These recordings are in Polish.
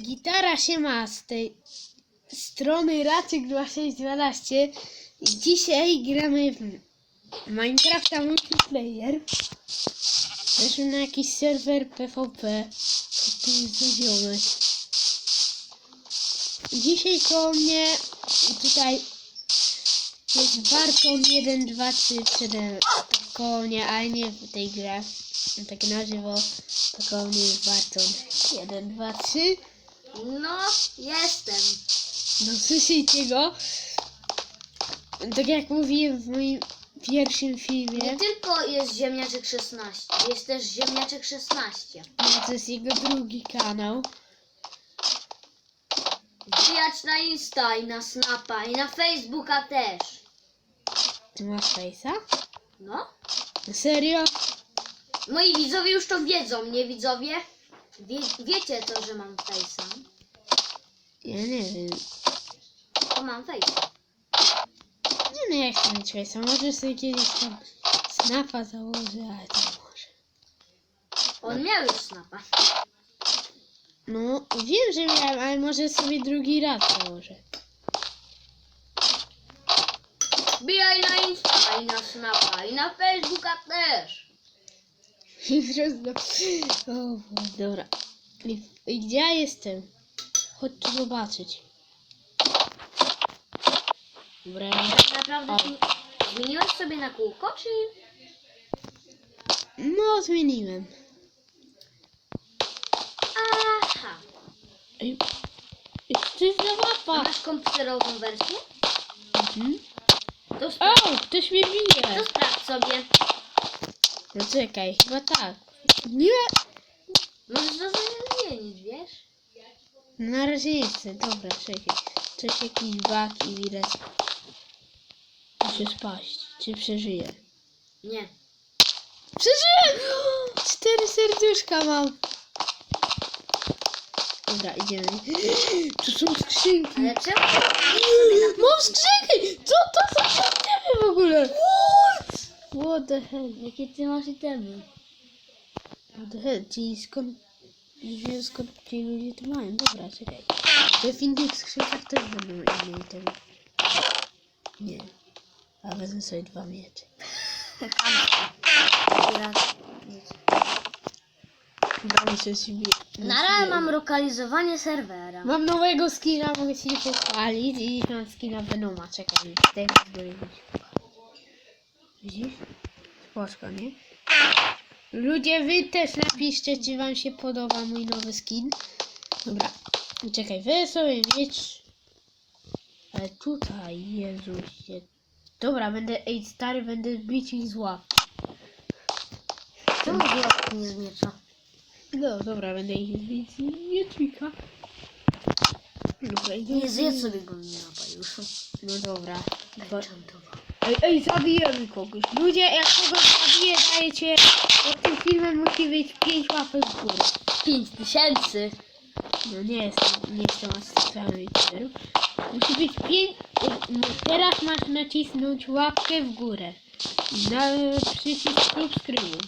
Gitara się ma z tej strony Raczyk 2612. Dzisiaj gramy w Minecrafta Multiplayer. Weszły na jakiś serwer PvP. Tu jest ziomek. Dzisiaj koło mnie tutaj jest Barton 1, 2, 3, 4 koło mnie, ale nie w tej grze. Tak na żywo to koło mnie jest Barton 1, 2, 3. No, jestem. No słyszycie go? Tak jak mówiłem w moim pierwszym filmie, Nie tylko jest ziemniaczek 16, jest też ziemniaczek 16. no to jest jego drugi kanał. Wbijać na Insta i na Snapa i na Facebooka też. Ty masz face'a? No. No serio? Moi widzowie już to wiedzą, nie widzowie? Wie, wiecie to, że mam face'a. Ja nie wiem. To mam face'a. Nie no, jak chcę mieć face'a. Może sobie kiedyś tam snapa założę, ale to może. On miał już Snapa. No, wiem, że miałem, ale może sobie drugi raz założę. Wbijaj na Insta i na Snapa i na Facebooka też. o, dobra. I, I gdzie ja jestem? Chodź tu zobaczyć. Dobra. Tak naprawdę zmieniłeś sobie na kółko, czy... No, zmieniłem. Aha. Ej, ej, to jest masz komputerową wersję? Mhm. To, O, ktoś mnie bije. to sprawdź sobie. No czekaj, chyba tak. Nie, Możesz to zmienić, wiesz? na razie nie chcę. Dobra, czekaj. Coś jakiś bug i widać. Muszę spaść. Czy przeżyję? Nie. Przeżyłem! Cztery serduszka mam. Dobra, idziemy. Tu są skrzynki. Ale czemu? Mam skrzynki! Co to są skrzynki w ogóle? What? What the hell? Jakie ty masz itemy? What the hell? Czyli skąd... Nie wiem skąd ci ludzie to mają. Dobra, czekaj. To w innych skrzynkach też będą inne itemy. Nie. A wezmę sobie dwa miecze. Dobra, muszę sobie... Na razie mam lokalizowanie serwera. Mam nowego skina, mogę się pochwalić i mam skina Venoma, czekaj, tego zbroję Widzisz? Spoczko, nie? Ludzie, wy też napiszcie, czy wam się podoba mój nowy skin. Dobra, czekaj, wy sobie mieć... Ale tutaj, Jezusie. Dobra, będę, ej stary, będę bić ich z łap. Czemu złapki nie zmiecza? No, dobra, będę ich bić z miecznika. Dobra. Nie zjedz sobie go nie napaj już. No dobra. Bo... Ej, ej, zabijemy kogoś. Ludzie, jak kogoś zabiję, dajecie... Pod tym filmem musi być 5 łapek w górę. 5 tysięcy. No nie jestem, nie jestem asystentami youtuberów. Musi być 5... No, teraz masz nacisnąć łapkę w górę. Na przycisk subskrybuj.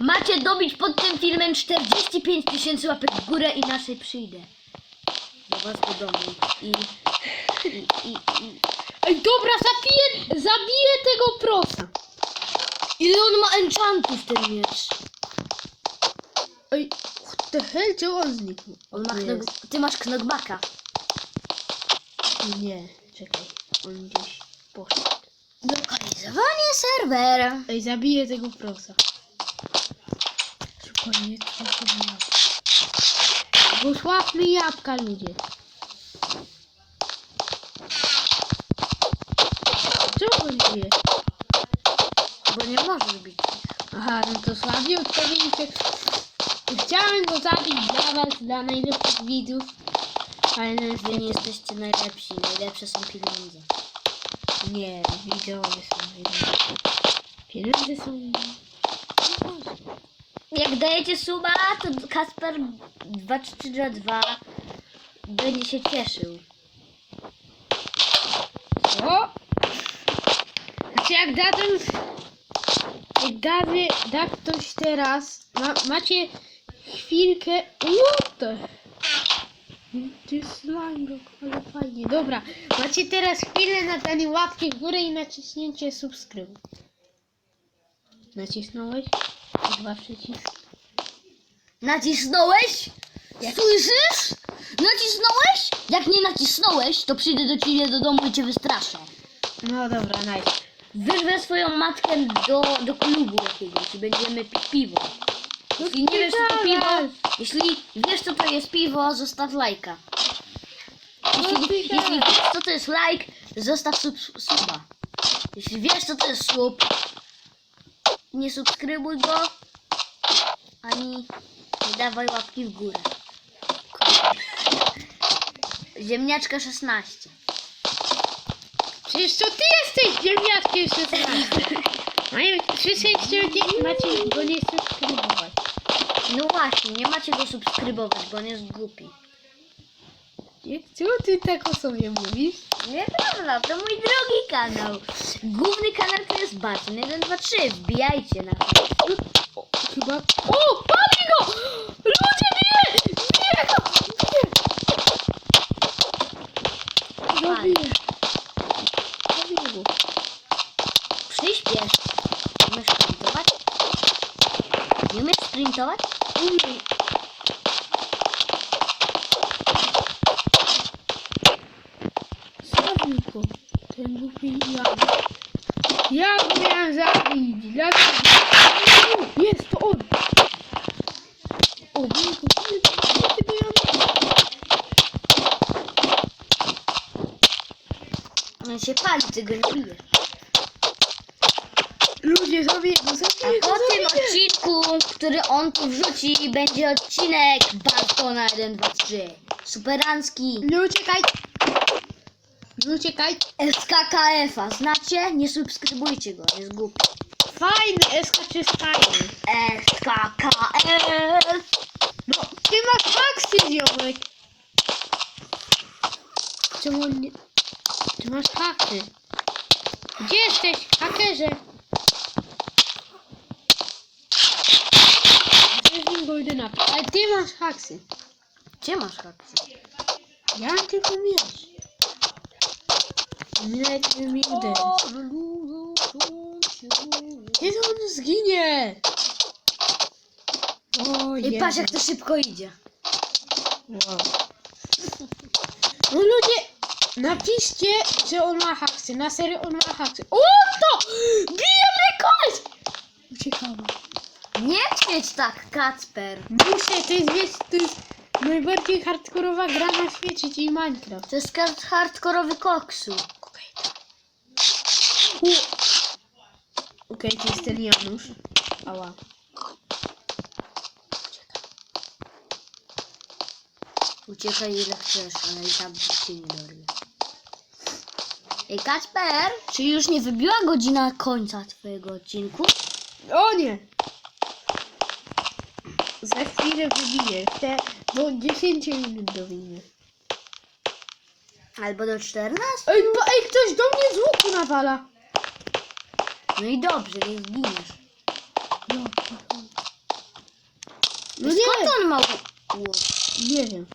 Macie dobić pod tym filmem 45 tysięcy łapek w górę i naszej przyjdę. Do was do domu. I... I... I... i... Ej, dobra, zabiję, zabiję tego prosa. Ile on ma enchantów ten miecz? Ej, what the hell, czemu on znikł? On ma. Ty masz knockbacka. Nie, czekaj, on gdzieś poszedł. Lokalizowanie serwera. Ej, zabiję tego prosa. Spokojnie, to sobie jabłka. Błogosławmy jabłka, ludzie. Bo nie możesz bić. Aha, no to słabiej odpowiedzieliście. Chciałem go zabić dla was, dla najlepszych widzów. Ale Wy niestety nie jesteście najlepsi. Najlepsze są pieniądze. nie, widzowie są najlepsi. Pieniądze są... Jak dajecie suba, to Kasper 232 będzie się cieszył. Jak dadzą... Jak dadzie, da ktoś teraz... Ma, macie chwilkę... What the... to slime rock, ale fajnie. Dobra, macie teraz chwilę na danie łapki w górę i naciśnięcie subskrybuj. Nacisnąłeś? Dwa przyciski. Nacisnąłeś? Jak? Słyszysz? Nacisnąłeś? Jak nie nacisnąłeś, to przyjdę do ciebie do domu i cię wystraszę. No dobra, naj. Wyrwę swoją matkę do, do klubu jakiegoś i będziemy pić piwo. Jeśli nie wiesz co to piwo, jeśli wiesz co to jest piwo, zostaw lajka. Jeśli, ty jeśli wiesz co to jest lajk, zostaw sub, suba. Jeśli wiesz co to jest sub, nie subskrybuj go, ani nie dawaj łapki w górę. Ziemniaczka 16. Przecież to ty jesteś ziemniaczkiem 16. Mają 360 macie go nie subskrybować. No właśnie, nie macie go subskrybować, bo on jest głupi. Czemu ty tak o sobie mówisz? Nieprawda, to mój drugi kanał. Główny kanał to jest Barton 1, 2, 3. Wbijajcie na to. O, chyba... O! Pali go! Ludzie, bije! Bije go! Bije! Zabiję. Zabiję go. Przyspiesz. Umiesz sprintować? Nie umiesz sprintować? Umiem. Zabił go. Ten głupi Jan. Ja go miałem zabić. Dlaczego? Jest to on. O, bije go, bije go, bije tego Jana. On się pali, ty go nie bijesz. Ludzie, zabiję go, A zabiję go, po tym zabiję. odcinku, który on tu wrzuci, będzie odcinek Bartona 1, 2, 3. Superancki. Nie uciekaj. Nie uciekaj. SKKF-a. Znacie? Nie subskrybujcie go, jest głupi. Fajny, SK3 jest fajny. SKKF. No, ty masz haksy, ziomek. Czemu on nie... Ty masz haksy. Gdzie jesteś, hakerze? Apple. Ale ty masz haksy. Gdzie masz hakcy? Ja mam tylko miecz. Miecz mi. Kiedy on zginie? O, I patrz jak to szybko idzie. Wow. No ludzie, napiszcie, że on ma haksy. Na serio on ma haksy. O to! Bije mnie koleś! Uciekamy. Nie krzycz tak, Kacper. Muszę, to jest, wiesz, to jest najbardziej hardkorowa gra na świecie, czyli Minecraft. To jest hardkorowy koksu. Okej. U. Okej, to jest ten Janusz. Ała. Uciekaj ile chcesz, ale i tak cię nie dorwie. Ej Kacper, czy już nie wybiła godzina końca twojego odcinku? O nie! Za chwilę wybiję. Te do 10 minut dowinie. Albo do 14? Ej, pa, ej, ktoś do mnie z łuku nawala. No i dobrze, nie zginiesz. No, No no nie, Skąd on ma łuk? nie wiem.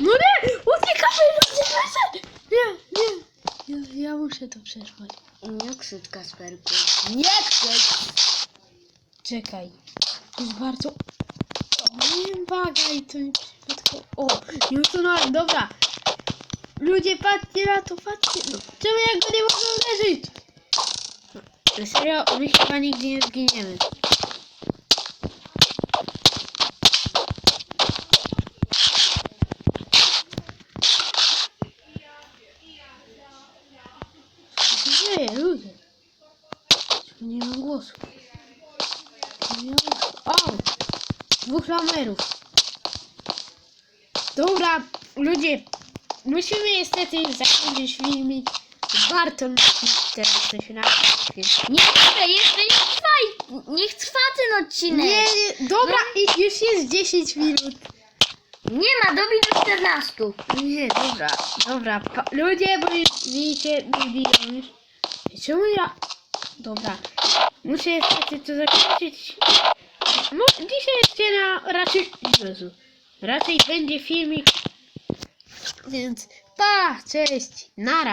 No nie! Uciekamy! Uciekamy! Nie, nie. Ja, muszę to przetrwać. Nie krzycz Kasperku. Nie krzycz! Czekaj. To jest bardzo... O, nie bagaj, to nie. O, usunąłem, dobra. Ludzie, patrzcie na to, patrzcie. No, czemu ja go nie mogę uderzyć? No, serio, my chyba nigdy nie zginiemy. Co się dzieje, ludzie? Czemu nie ma głosu? Nie ma głosu. O! Dwóch lamerów. Dobra, ludzie, musimy niestety zakończyć filmik. Barton teraz coś na Nie chcę, jeszcze nie trwaj! Niech trwa ten odcinek! Nie, nie, dobra, i już jest 10 minut. Nie ma, dobij do 14. Nie, dobra, dobra. Pa, ludzie, bo już widzicie, biją już. czemu ja... Dobra. Muszę niestety to zakończyć. No, dzisiaj jeszcze na... raczej... Jezu. Raczej będzie filmik. Więc pa, cześć, nara.